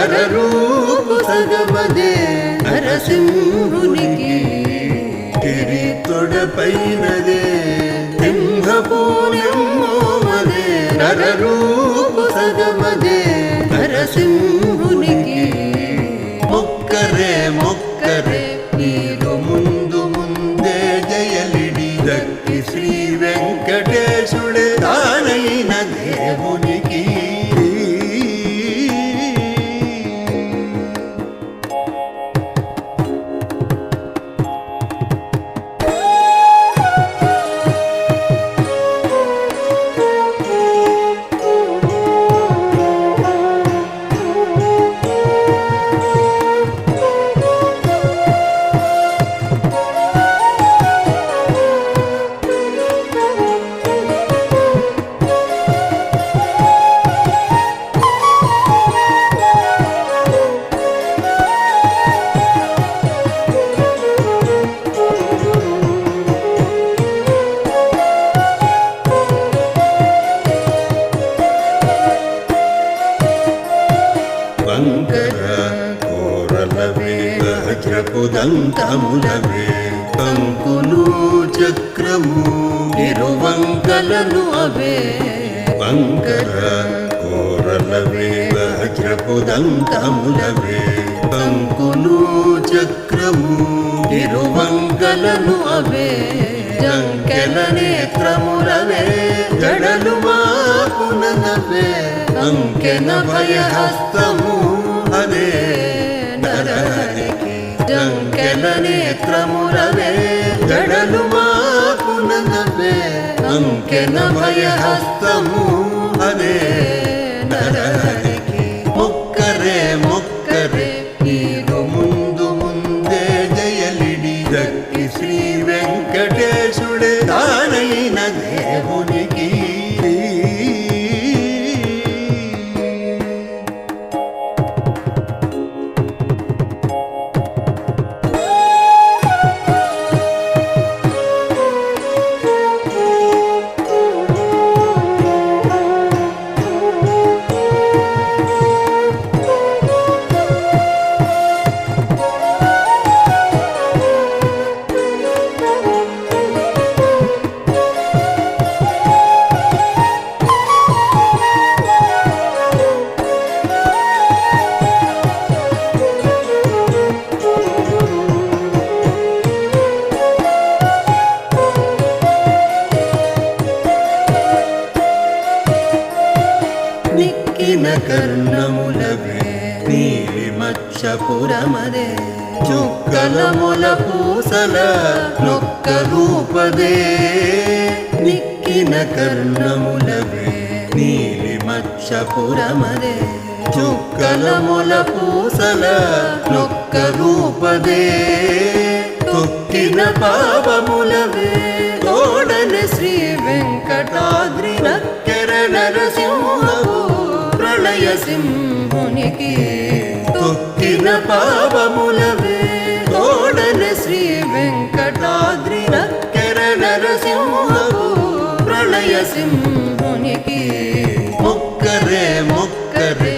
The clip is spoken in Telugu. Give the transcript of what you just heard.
నరరూపు సగమదే నరసింహునికి. గిరి తొడపైనదే సింహపూర్ణమోమదే నరరూ వజ్రపు దంతములవే కంకులు చక్రము తిరువంకలను అవే. వంకర కోరలవే వజ్రపు దంతములవే. కంకులు చక్రము తిరువంకలను అవే. జంకెల నేత్రములవే జడలు మాపునవే అంకెన భయహస్తము జంకెల నేత్రములవే జడలు మాపునవే అంకెన భయహస్తము అదే నిక్కిన కర్ణములవే నీలి మచ్చపురమదే. చుక్కలముల పూసల నొక్క రూపదే నిక్కిన కర్ణములవే నీలి మచ్చపురమదే. చుక్కలముల పూసల నొక్క రూపదే తొక్కిన పాపములవే తోడన శ్రీ వెంకటాద్రి నక్కెర నరసింహ ప్రళయ సింహునికి తొక్కిన పాపములవే. తోడన శ్రీ వెంకటాద్రి నక్కెర నరసింహపు ప్రళయ సింహునికి మొక్కరే మొక్కరే